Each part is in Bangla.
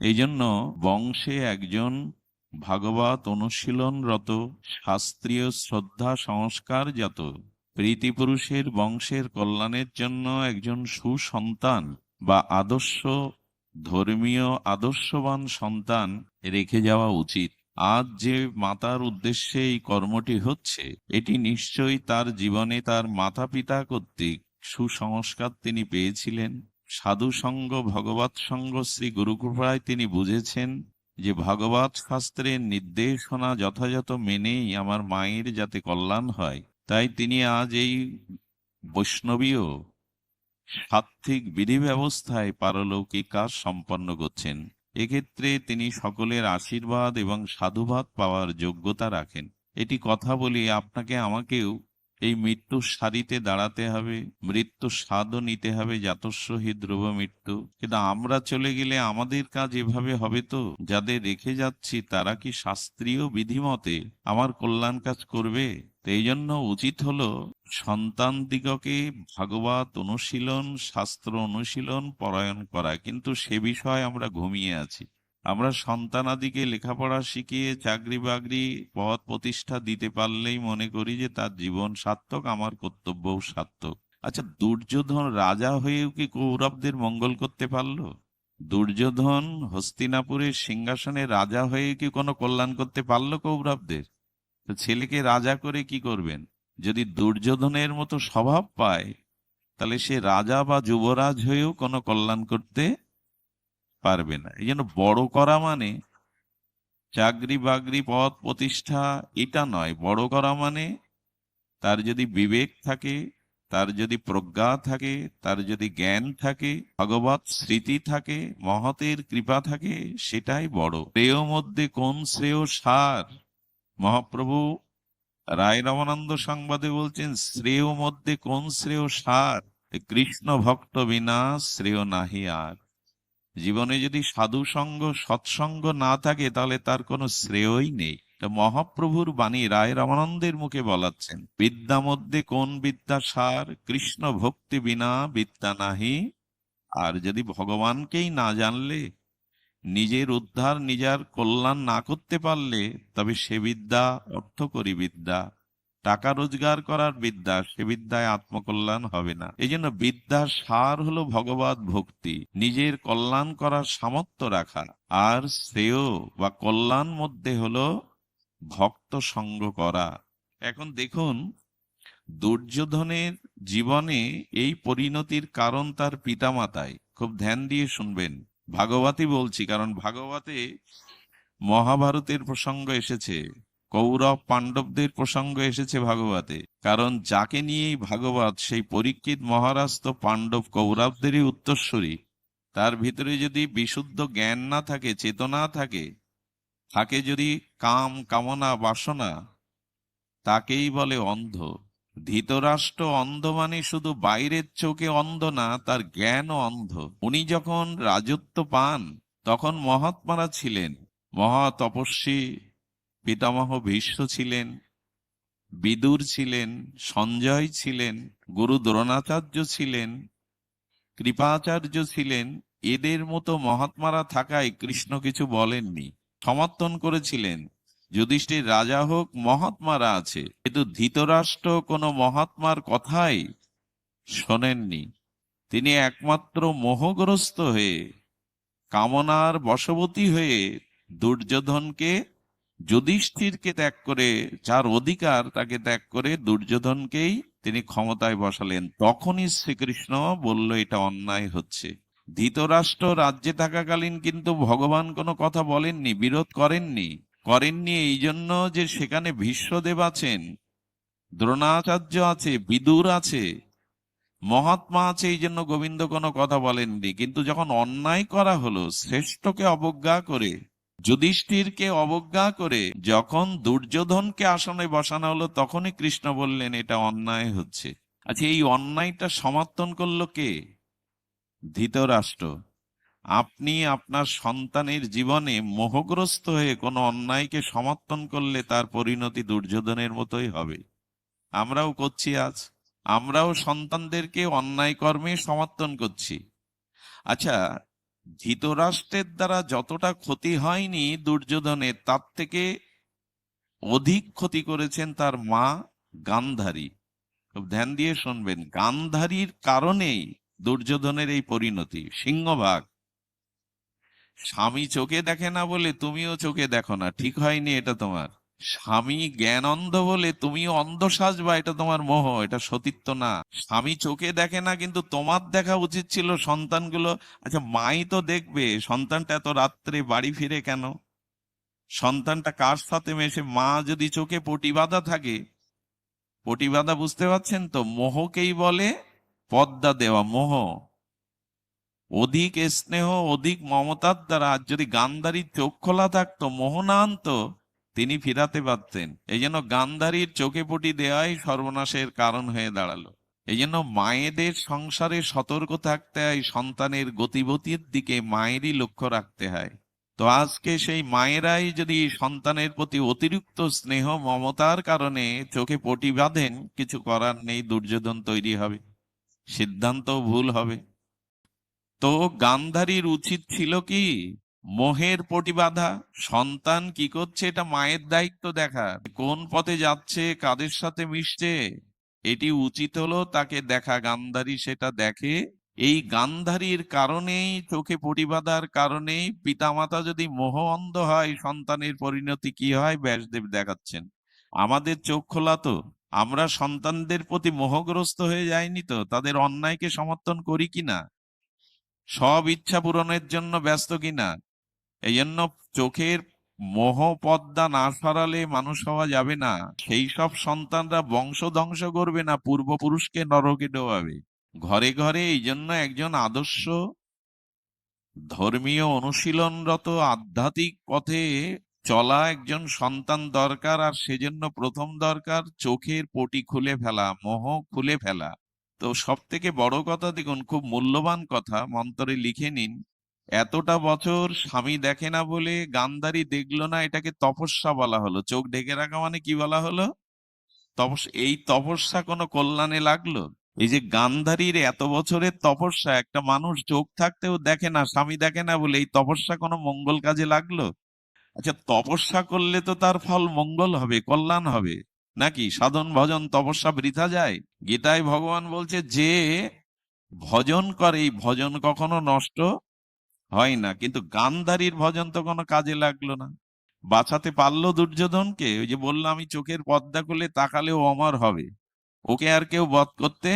এই জন্য বংশে একজন ভাগবত অনুশীলনরত শাস্ত্রীয় শ্রদ্ধা সংস্কারজাত প্রীতিপুরুষের বংশের কল্যাণের জন্য একজন সুসন্তান বা আদর্শ, ধর্মীয় আদর্শবান সন্তান রেখে যাওয়া উচিত। আজ যে মাতার উদ্দেশ্যে এই কর্মটি হচ্ছে, এটি নিশ্চয়ই তার জীবনে তার মাতা পিতা কর্তৃক সুসংস্কার তিনি পেয়েছিলেন। সাধু সঙ্গ ভগবত সঙ্গ শ্রী গুরুকৃপায় তিনি বুঝেছেন যে ভগবত শাস্ত্রের নির্দেশনা যথাযথ মেনেই আমার মায়ের যাতে কল্যাণ হয়। তাই তিনি আজ এই বৈষ্ণবীয় সাত্ত্বিক বিধি ব্যবস্থায় পারলৌকিক কাজ সম্পন্ন করছেন। এক্ষেত্রে তিনি সকলের আশীর্বাদ এবং সাধুবাদ পাওয়ার যোগ্যতা রাখেন। এটি কথা বলি আপনাকে আমাকেও এই মৃত্যুর সারিতে দাঁড়াতে হবে মৃত্যুর স্বাদও নিতে হবে জাতস্ব হি ধ্রুব মৃত্যু। কিন্তু আমরা চলে গেলে আমাদের কাজ এভাবে হবে তো? যাদের রেখে যাচ্ছি, তারা কি শাস্ত্রীয় বিধিমতে আমার কল্যাণ কাজ করবে? এই জন্য উচিত হলো সন্তান দিগকে ভাগবত অনুশীলন, শাস্ত্র অনুশীলন, পরায়ণ করা। কিন্তু সে বিষয়ে আমরা ঘুমিয়ে আছি। আমরা সন্তানাদিকে লেখাপড়া শিখিয়ে চাকরি বাকরি পদ প্রতিষ্ঠা দিতে পারলেই মনে করি যে তার জীবন সার্থক, আমার কর্তব্যও সার্থক। আচ্ছা দুর্যোধন রাজা হয়েও কি কৌরবদের মঙ্গল করতে পারল? দুর্যোধন হস্তিনাপুরের সিংহাসনে রাজা হয়ে কি কোনো কল্যাণ করতে পারল কৌরবদের? তো ছেলেকে রাজা করে কি করবেন? যদি দুর্যোধনের মতো স্বভাব পায়, তাহলে সে রাজা বা যুবরাজ হয়েও কোনো কল্যাণ করতে পারবে না। এই জন্য বড় করা মানে চাকরি বাকরি, পদ প্রতিষ্ঠা এটা নয়। বড় করা মানে তার যদি বিবেক থাকে, তার যদি প্রজ্ঞা থাকে, তার যদি জ্ঞান থাকে ভগবত স্মৃতি থাকে, মহতের কৃপা থাকে, সেটাই বড়। শ্রেয় মধ্যে কোন শ্রেয় সার? মহাপ্রভু রায় রমানন্দ সংবাদে বলছেন, শ্রেয় মধ্যে কোন শ্রেয় সার? কৃষ্ণ ভক্ত বিনা শ্রেয় নাহি আর। জীবনে যদি সাধু সঙ্গ, সৎসঙ্গ না থাকে, তাহলে তার কোনো শ্রেয়ই নেই। মহাপ্রভুর বাণী রায় রামানন্দের মুখে বলাচ্ছেন, বিদ্যা মধ্যে কোন বিদ্যা সার, কৃষ্ণ ভক্তি বিনা বিদ্যা নাহি। আর যদি ভগবানকেই না জানলে, নিজের উদ্ধার, নিজের কল্যাণ না করতে পারলে, তবে সে বিদ্যা অর্থকরী বিদ্যা। টাকা রোজগার করার বিদ্যা, সে বিদ্যায় আত্মকল্যাণ হবে না। এই জন্য বিদ্যার সার হলো ভগবত ভক্তি, নিজের কল্যাণ করার সামর্থ্য রাখা। আর শ্রেয় বা কল্যাণ মধ্যে হলো ভক্ত সঙ্গ করা। এখন দেখুন, দুর্যোধনের জীবনে এই পরিণতির কারণ তার পিতামাতায় খুব ধ্যান দিয়ে শুনবেন। ভাগবতী বলছি, কারণ ভাগবতে মহাভারতের প্রসঙ্গ এসেছে। কৌরব পাণ্ডবদের প্রসঙ্গ এসেছে ভাগবতে, কারণ যাকে নিয়েই ভাগবত, সেই পরীক্ষিত মহারাজ তো পাণ্ডব কৌরবদেরই উত্তরস্বরী তার ভিতরে যদি বিশুদ্ধ জ্ঞান না থাকে, চেতনা থাকে থাকে যদি কাম, কামনা, বাসনা, তাকেই বলে অন্ধ। ধৃতরাষ্ট্র অন্ধ মানে শুধু বাইরের চোখে অন্ধ না, তার জ্ঞানও অন্ধ। উনি যখন রাজত্ব পান, তখন মহাত্মারা ছিলেন। মহা তপস্বী পিতামহ ভীষ্ম ছিলেন, বিদুর ছিলেন, সঞ্জয় ছিলেন, গুরু দ্রোণাচার্য ছিলেন, কৃপাচার্য ছিলেন, এদের মতো মহাত্মারা থাকায় কৃষ্ণ কিছু বলেননি, সমর্থন করেছিলেন। যুধিষ্ঠির রাজা হোক, মহাত্মারা আছে, কিন্তু ধৃতরাষ্ট্র কোনো মহাত্মার কথাই শোনেননি। তিনি একমাত্র মোহগ্রস্ত হয়ে, কামনার বশবতী হয়ে দুর্যোধনকে যুধিষ্ঠিরকে ত্যাগ করে যার অধিকার তাকে ত্যাগ করে দুর্যোধনকেই তিনি ক্ষমতায় বসালেন। তখনই শ্রীকৃষ্ণ বলল, এটা অন্যায় হচ্ছে। ধৃতরাষ্ট্র রাজ্যে থাকাকালীন কিন্তু ভগবান কোনো কথা বলেননি, বিরোধ করেননি। করেননি এই জন্য যে সেখানে ভীষ্মদেব আছেন, দ্রোণাচার্য আছে, বিদুর আছে, মহাত্মা আছে, এই জন্য গোবিন্দ কোনো কথা বলেননি। কিন্তু যখন অন্যায় করা হলো, শ্রেষ্ঠকে অবজ্ঞা করে যুধিষ্ঠিরকে অবজ্ঞা করে যখন দুর্যোধনকে আসনে বসানো হলো, তখনই কৃষ্ণ বললেন, এটা অন্যায় হচ্ছে। আচ্ছা এই অন্যায়টা সমর্থন করল কে? ধৃতরাষ্ট্র। আপনি আপনার সন্তানের জীবনে মোহগ্রস্ত হয়ে কোনো অন্যায়কে সমর্থন করলে তার পরিণতি দুর্যোধনের মতোই হবে। আমরাও করছি আজ। আমরাও সন্তানদেরকে অন্যায় কর্মে সমর্থন করছি। আচ্ছা ধৃতরাষ্ট্রের দ্বারা যতটা ক্ষতি হয়নি দুর্যোধনের তার থেকে অধিক ক্ষতি করেছেন তার মা গান্ধারী। খুব ধ্যান দিয়ে শুনবেন, গান্ধারীর কারণেই দুর্যোধনের এই পরিণতি, সিংহভাগ। স্বামী চোখে দেখে না বলে তুমিও চোখে দেখো না, ঠিক হয়নি এটা তোমার। স্বামী জ্ঞান অন্ধ বলে তুমিও অন্ধ সাজবা এটা তোমার মোহ, এটা সতীত্ব না। স্বামী চোখে দেখে না, কিন্তু তোমার দেখা উচিত ছিল সন্তানগুলো। আচ্ছা মাই তো দেখবে, সন্তানটা এত রাত্রে বাড়ি ফিরে কেন? সন্তানটা কার সাথে মেশে? মা যদি চোখে পটি বাঁধা থাকে পটি বাঁধা বুঝতে পারছেন তো? মোহকেই বলে পদ্মা দেওয়া, মোহ। অধিক স্নেহ, অধিক মমতার দ্বারা যদি গান্ধারীর চোখ খোলা থাকতো মোহ না আনতো তিনি ফিরাতে পারতেন। এই জন্য গান্ধারীর চোখে পটি দেওয়াই সর্বনাশের কারণ হয়ে দাঁড়াল। এই জন্য মায়েদের সংসারে সতর্ক থাকতে হয়, সন্তানের গতিবতির দিকে মায়েরই লক্ষ্য রাখতে হয়। তো আজকে সেই মায়েরাই যদি সন্তানের প্রতি অতিরিক্ত স্নেহ মমতার কারণে চোখে পটি বাঁধেন, কিছু করার নেই, দুর্যোধন তৈরি হবে সিদ্ধান্ত ভুল হবে। তো গান্ধারীর উচিত ছিল কি? মোহের পটি বাঁধা, সন্তান কি করছে এটা মায়ের দায়িত্ব দেখা। কোন পথে যাচ্ছে, কাদের সাথে মিশছে, এটি উচিত হলো তাকে দেখা। গান্ধারী সেটা দেখে। এই গান্ধারীর কারণেই চোখে পটি বাঁধার কারণেই পিতামাতা যদি মোহ অন্ধ হয়, সন্তানের পরিণতি কি হয়, ব্যাসদেব দেখাচ্ছেন। আমাদের চোখ খোলা তো। আমরা সন্তানদের প্রতি মোহগ্রস্ত হয়ে যাইনি তো। তাদের অন্যায়কে সমর্থন করি কিনা? সব ইচ্ছা পূরণের জন্য ব্যস্ত কিনা? এই জন্য চোখের মোহ পদ্মা না সরালে মানুষ হওয়া যাবে না। সেই সব সন্তানরা বংশ ধ্বংস করবে না, পূর্বপুরুষকে নরকে ডোবাবে। ঘরে ঘরে এই জন্য একজন আদর্শ, ধর্মীয় অনুশীলনরত আধ্যাত্মিক পথে চলা একজন সন্তান দরকার আর সেজন্য প্রথম দরকার চোখের পটি খুলে ফেলা, মোহ খুলে ফেলা। তো সব থেকে বড় কথা দেখুন, খুব মূল্যবান কথা, মন্তরে লিখে নিন। এতটা বছর স্বামী দেখে না বলে গান্ধারী দেখল না, এটাকে তপস্যা বলা হলো। চোখ ঢেকে রাখা মানে কি বলা হলো? তপস, এই তপস্যা কোনো কল্যাণে লাগল? এই যে গান্ধারীর এত বছরের তপস্যা, একটা মানুষ চোখ থাকতেও দেখে না, স্বামী দেখে না বলে এই তপস্যা কোনো মঙ্গল কাজে লাগল? আচ্ছা তপস্যা করলে তো তার ফল মঙ্গল হবে, কল্যাণ হবে। নাকি সাধন ভজন তপস্যা বৃথা যায়? গীতায় ভগবান বলছে যে, ভজন করে, এই ভজন কখনো নষ্ট হয় না, কিন্তু গান্ধারীর ভজন তো কোনো কাজে লাগল না। বাঁচাতে পারল দুর্যোধনকে? ওই যে বললাম, আমি চোখের পর্দা খুলে তাকালেও অমর হবে। ওকে আর কেউ বধ করতে?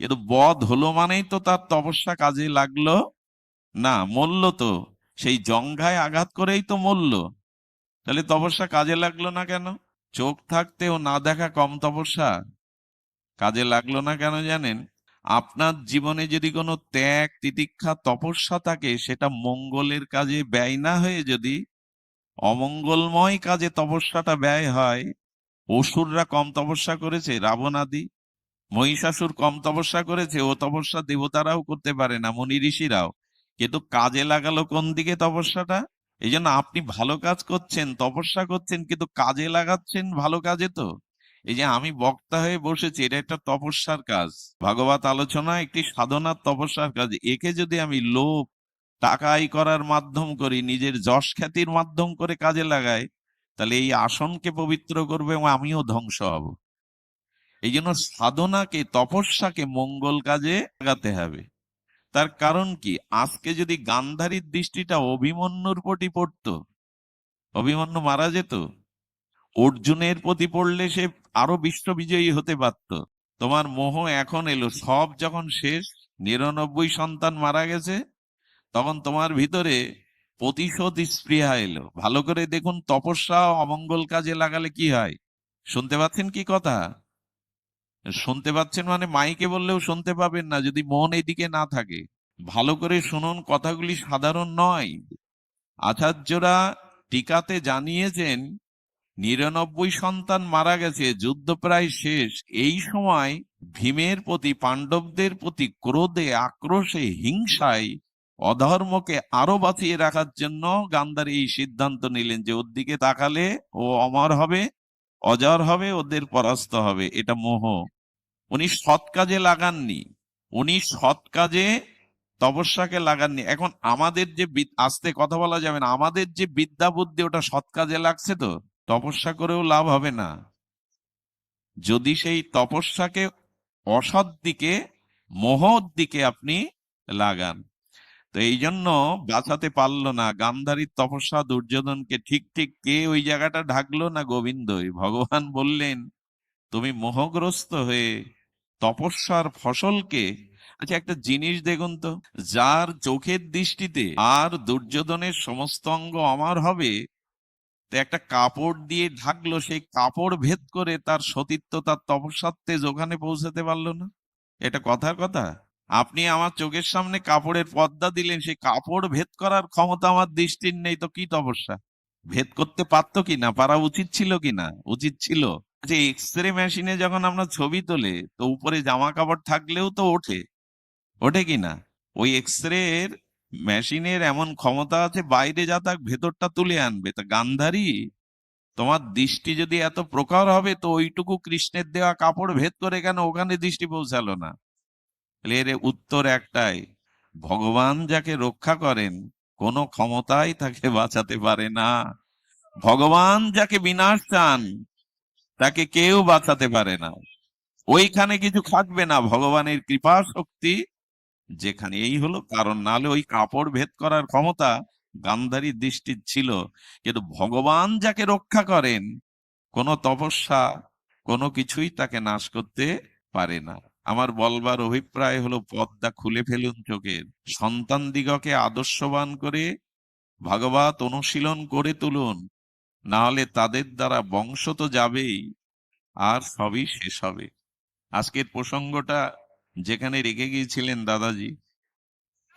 কিন্তু বধ হলো মানেই তো তার তপস্যা কাজে লাগল। না, মরল তো। সেই জঙ্ঘায় আঘাত করেই তো মরল। তাহলে তপস্যা কাজে লাগল না কেন? চোখ থাকতেও না দেখা কম তপস্যা। কাজে লাগল না কেন জানেন? আপনার জীবনে যদি কোনো ত্যাগ, তিতিক্ষা, তপস্যা থাকে, সেটা মঙ্গলের কাজে ব্যয় না হয়ে যদি অমঙ্গলময় কাজে তপস্যাটা ব্যয় হয়, অসুররা কম তপস্যা করেছে, রাবণ আদি, মহিষাসুর কম তপস্যা করেছে, ও তপস্যা দেবতারাও করতে পারে না, মুনি ঋষিরাও। কিন্তু কাজে লাগালো কোন দিকে তপস্যাটা? এই জন্য আপনি ভালো কাজ করছেন, তপস্যা করছেন, কিন্তু কাজে লাগাচ্ছেন ভালো কাজে তো। এই যে আমি বক্তা হয়ে বসেছি, এটা একটা তপস্যার কাজ। ভাগবত আলোচনা একটি সাধনার তপস্যার কাজ। একে যদি আমি লোভ টাকা আয় করার মাধ্যম করি, নিজের যশ খ্যাতির মাধ্যম করে কাজে লাগাই, তাহলে এই আসনকে পবিত্র করবে এবং আমিও ধ্বংস হব। এই জন্য সাধনাকে, তপস্যাকে মঙ্গল কাজে লাগাতে হবে। তার কারণ কি? আজকে যদি গান্ধারীর দৃষ্টিটা অভিমন্যুর প্রতি পড়তো, অভিমন্যু মারা যেত অর্জুনের প্রতি পড়লে সে আরও বিশ্ববিজয়ী হতে পারত। তোমার মোহ এখন এলো। সব যখন শেষ, নিরানব্বই সন্তান মারা গেছে, তখন তোমার ভিতরে প্রতিশোধ স্পৃহা এলো। ভালো করে দেখুন, তপস্যা অমঙ্গল কাজে লাগালে কি হয়? শুনতে পাচ্ছেন কি কথা? শুনতে পাচ্ছেন মানে মাইকে বললেও শুনতে পাবেন না, যদি মন এদিকে না থাকে। ভালো করে শুনুন, কথাগুলি সাধারণ নয়। আচার্যরা টিকাতে জানিয়েছেন নিরানব্বই সন্তান মারা গেছে, যুদ্ধ প্রায় শেষ। এই সময় ভীমের প্রতি, পাণ্ডবদের প্রতি ক্রোধে, আক্রোশে, হিংসায়, অধর্মকে আরও বাঁচিয়ে রাখার জন্য গান্ধারী এই সিদ্ধান্ত নিলেন যে, ওর দিকে তাকালে ও অমর হবে, অজর হবে, ওদের পরাস্ত হবে। এটা মোহ। উনি সৎ কাজে লাগাননি। উনি সৎ কাজে তপস্যাকে লাগাননি। এখন আমাদের যে আস্তে কথা বলা যাবে না। আমাদের যে বিদ্যা বুদ্ধি ওটা সৎ কাজে লাগছে তো? তপস্যা করেও লাভ হবে না। যদি সেই তপস্যাকে অসৎ দিকে মোহর দিকে আপনি লাগান। তো এই জন্য বাঁচাতে পারল না। গান্ধারীর তপস্যা দুর্যোধনকে ঠিক ঠিক কে ওই জায়গাটা ঢাকলো না গোবিন্দই? ভগবান বললেন, তুমি মোহগ্রস্ত হয়ে তপস্যার ফসলকে আচ্ছা একটা জিনিস দেখুন তো। যার চোখের দৃষ্টিতে আর দুর্যোধনের সমস্ত অঙ্গ আমার হবে একটা কাপড় দিয়ে ঢাকলো, সেই কাপড় ভেদ করে তার সতীত্ব, তার তপস্যার তেজ ওখানে পৌঁছাতে পারল না। এটা কথার কথা? আপনি আমার চোখের সামনে কাপড়ের পর্দা দিলেন, সেই কাপড় ভেদ করার ক্ষমতা আমার দৃষ্টির নেই, তো কি তপস্যা? ভেদ করতে পারতো কিনা পারা উচিত ছিল কিনা উচিত ছিল যে এক্স রে মেশিনে যখন আমরা ছবি তোলে, তো উপরে জামা কাপড় থাকলেও তো ওঠে। ওঠে কিনা ওই এক্স রের মেশিনের এমন ক্ষমতা আছে, বাইরে যা থাক ভেতরটা তুলে আনবে। তা গান্ধারী, তোমার দৃষ্টি যদি এত প্রকার হবে, তো ওইটুকু কৃষ্ণের দেওয়া কাপড় ভেদ করে কেন ওখানে দৃষ্টি পৌঁছালো না? এর, উত্তর একটাই, ভগবান যাকে রক্ষা করেন, কোনো ক্ষমতাই তাকে বাঁচাতে পারে না। ভগবান যাকে বিনাশ চান, তাকে কেউ বাঁচাতে পারে না। ওইখানে কিছু থাকবে না, ভগবানের কৃপা শক্তি যেখানে এই হলো, কারণ নালে ওই কাপড় ভেদ করার ক্ষমতা গান্ধারীর দৃষ্টির ছিল। কিন্তু ভগবান যাকে রক্ষা করেন, কোনো তপস্যা, কোনো কিছুই তাকে নাশ করতে পারে না। আমার বলবার অভিপ্রায় হলো, পদ্মা খুলে ফেলুন চোখের। সন্তান দিগকে আদর্শবান করে ভাগবত অনুশীলন করে তুলুন। না হলে তাদের দ্বারা বংশ তো যাবেই, আর সবই শেষ হবে। আজকের প্রসঙ্গটা যেখানে রেখে গিয়েছিলেন দাদাজি।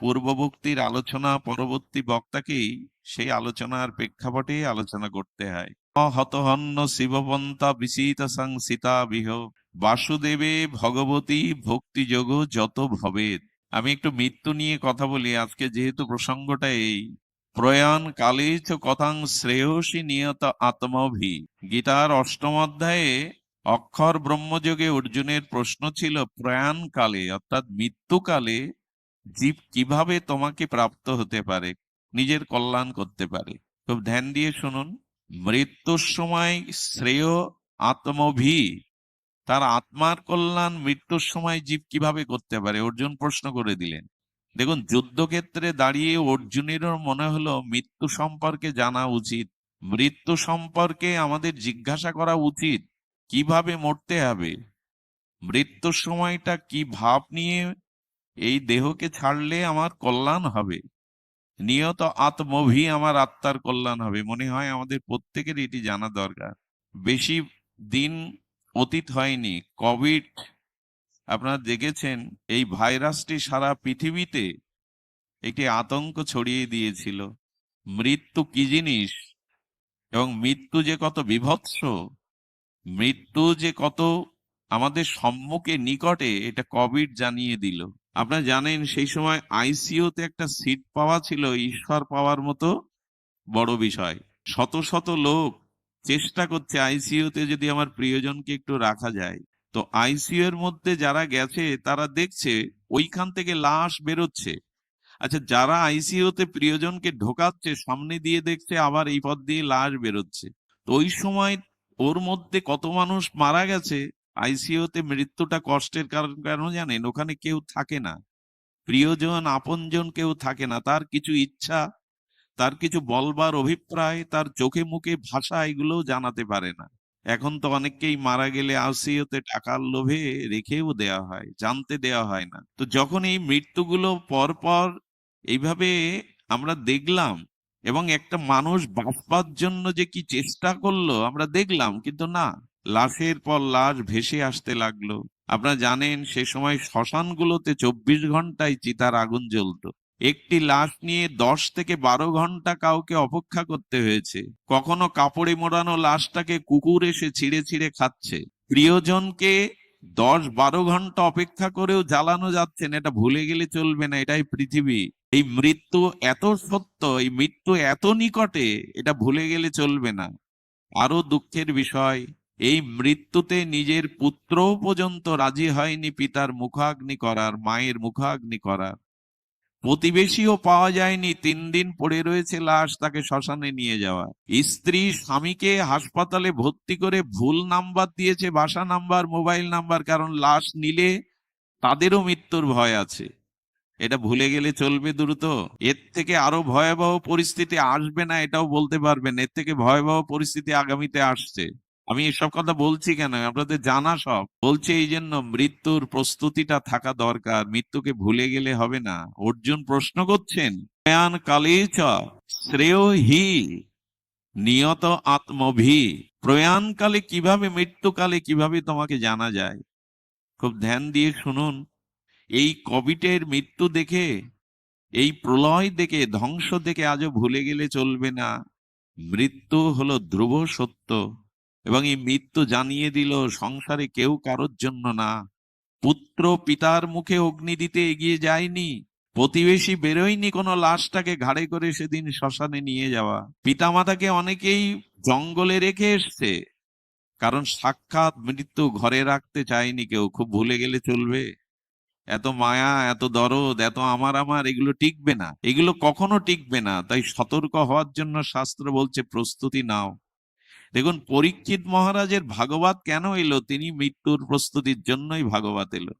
পূর্ববর্তীর আলোচনা পরবর্তী বক্তাকেই সেই আলোচনার প্রেক্ষাপটে আলোচনা করতে হয়। হতহন্ন শিবপন্থা বিচিত সংসিতা বিহ। বাসুদেবে ভগবতী ভক্তিযোগ যত ভবেদ। আমি একটু মৃত্যু নিয়ে কথা বলি। আজকে যেহেতু প্রসঙ্গটা এই, প্রয়াণ কালে কথাং শ্রেয়সী নিয়ত আত্মভি। গীতার অষ্টম অধ্যায়ে অক্ষর ব্রহ্মযোগে অর্জুনের প্রশ্ন ছিল প্রয়াণ কালে অর্থাৎ মৃত্যুকালে জীব কীভাবে তোমাকে প্রাপ্ত হতে পারে, নিজের কল্যাণ করতে পারে। খুব ধ্যান দিয়ে শুনুন, মৃত্যুর সময় শ্রেয় আত্মভি, তার আত্মার কল্যাণ মৃত্যুর সময় জীব কীভাবে করতে পারে? অর্জুন প্রশ্ন করে দিলেন। দেখুন, যুদ্ধক্ষেত্রে দাঁড়িয়ে অর্জুনেরও মনে হলো, মৃত্যু সম্পর্কে জানা উচিত, মৃত্যু সম্পর্কে আমাদের জিজ্ঞাসা করা উচিত। কীভাবে মরতে হবে? মৃত্যুর সময়টা কি ভাব নিয়ে এই দেহকে ছাড়লে আমার কল্যাণ হবে? নিয়ত আত্মভি আমার আত্মার কল্যাণ হবে। মনে হয় আমাদের প্রত্যেকের এটি জানা দরকার। বেশি দিন অতীত হয়নি। কোভিড, আপনারা দেখেছেন, এই ভাইরাসটি সারা পৃথিবীতে একটি আতঙ্ক ছড়িয়ে দিয়েছিল। মৃত্যু কি জিনিস? এবং মৃত্যু যে কত বিভৎস মৃত্যু যে কত আমাদের সম্মুখে নিকটে, এটা কোভিড জানিয়ে দিল। আপনারা জানেন, সেই সময় আইসিইউতে একটা সিট পাওয়া ছিল, ঈশ্বর পাওয়ার মতো বড় বিষয়। শত শত লোক চেষ্টা করছে আইসিইউতে যদি আমার প্রিয়জনকে একটু রাখা যায়। তো আইসিইউ এর মধ্যে যারা গেছে, তারা দেখছে, ওইখান থেকে লাশ বেরোচ্ছে। আচ্ছা যারা আইসিইউতে প্রিয়জনকে ঢোকাচ্ছে, সামনে দিয়ে দেখছে, আবার এই পথ দিয়ে লাশ বেরোচ্ছে। তো ওই সময় ওর মধ্যে কত মানুষ মারা গেছে, আইসিইউতে মৃত্যুটা কষ্টের কারণ কেন জানেন? ওখানে কেউ থাকে না। প্রিয়জন, আপনজন কেউ থাকে না। তার কিছু ইচ্ছা, তার কিছু বলবার অভিপ্রায়, তার চোখে মুখে ভাষা এগুলোও জানাতে পারে না। এখন তো অনেককেই মারা গেলে আইসিইউতে টাকার লোভে রেখেও দেওয়া হয়, জানতে দেওয়া হয় না। তো যখন এই মৃত্যুগুলো পর পর এইভাবে আমরা দেখলাম এবং একটা মানুষ বাঁচবার জন্য যে কি চেষ্টা করল, আমরা দেখলাম, কিন্তু না, লাশের পর লাশ ভেসে আসতে লাগল। আপনারা জানেন, সে সময় শ্মশানগুলোতে চব্বিশ ঘন্টায় চিতার আগুন জ্বলতো। একটি লাশ নিয়ে দশ থেকে বারো ঘণ্টা কাউকে অপেক্ষা করতে হয়েছে। কখনো কাপড়ে মোড়ানো লাশটাকে কুকুর এসে ছিঁড়ে ছিঁড়ে খাচ্ছে। প্রিয়জনকে দশ বারো ঘণ্টা অপেক্ষা করেও জ্বালানো যাচ্ছে না, এটা ভুলে গেলে চলবে না, এটাই পৃথিবী। এই মৃত্যু এত সত্য, এই মৃত্যু এত নিকটে, এটা ভুলে গেলে চলবে না। আরও দুঃখের বিষয়, এই মৃত্যুতে নিজের পুত্রও পর্যন্ত রাজি হয়নি পিতার মুখাগ্নি করার, মায়ের মুখাগ্নি করার। প্রতিবেশীও পাওয়া যায়নি। তিন দিন পড়ে রয়েছে লাশ তাকে শ্মশানে নিয়ে যাওয়া স্ত্রী স্বামীকে হাসপাতালে ভর্তি করে ভুল নাম্বার দিয়েছে, বাসা নাম্বার, মোবাইল নাম্বার, কারণ লাশ নিলে তাদেরও মৃত্যুর ভয় আছে। এটা ভুলে গেলে চলবে দ্রুত। এর থেকে আরও ভয়াবহ পরিস্থিতি আসবে না, এটাও বলতে পারবেন। এর থেকে ভয়াবহ পরিস্থিতি আগামীতে আসছে। আমি এসব কথা বলছি কেন? আপনাদের জানা সব। বলছে এই জন্য মৃত্যুর প্রস্তুতিটা থাকা দরকার, মৃত্যুকে ভুলে গেলে হবে না। অর্জুন প্রশ্ন করছেন প্রয়াণ কালে চ শ্রেয় নিয়ত আত্মভি। প্রয়াণকালে কীভাবে, মৃত্যুকালে কীভাবে তোমাকে জানা যায়? খুব ধ্যান দিয়ে শুনুন, এই কবিটের মৃত্যু দেখে, এই প্রলয় দেখে, ধ্বংস দেখে আজও ভুলে গেলে চলবে না। মৃত্যু হলো ধ্রুব সত্য। এবং এই মৃত্যু জানিয়ে দিল, সংসারে কেউ কারোর জন্য না। পুত্র পিতার মুখে অগ্নি দিতে এগিয়ে যায়নি। প্রতিবেশী বেরোয়নি কোনো লাশটাকে ঘাড়ে করে সেদিন শ্মশানে নিয়ে যাওয়া। পিতামাতাকে অনেকেই জঙ্গলে রেখে এসছে। কারণ সাক্ষাৎ মৃত্যু ঘরে রাখতে চায়নি কেউ। খুব ভুলে গেলে চলবে। এত মায়া, এত দরদ, এত আমার আমার, এগুলো টিকবে না। এগুলো কখনো টিকবে না। তাই সতর্ক হওয়ার জন্য শাস্ত্র বলছে, প্রস্তুতি নাও। দেখুন পরীক্ষিত মহারাজের ভাগবত কেন এলো? তিনি মৃত্যুর প্রস্তুতির জন্যই ভাগবত এলো।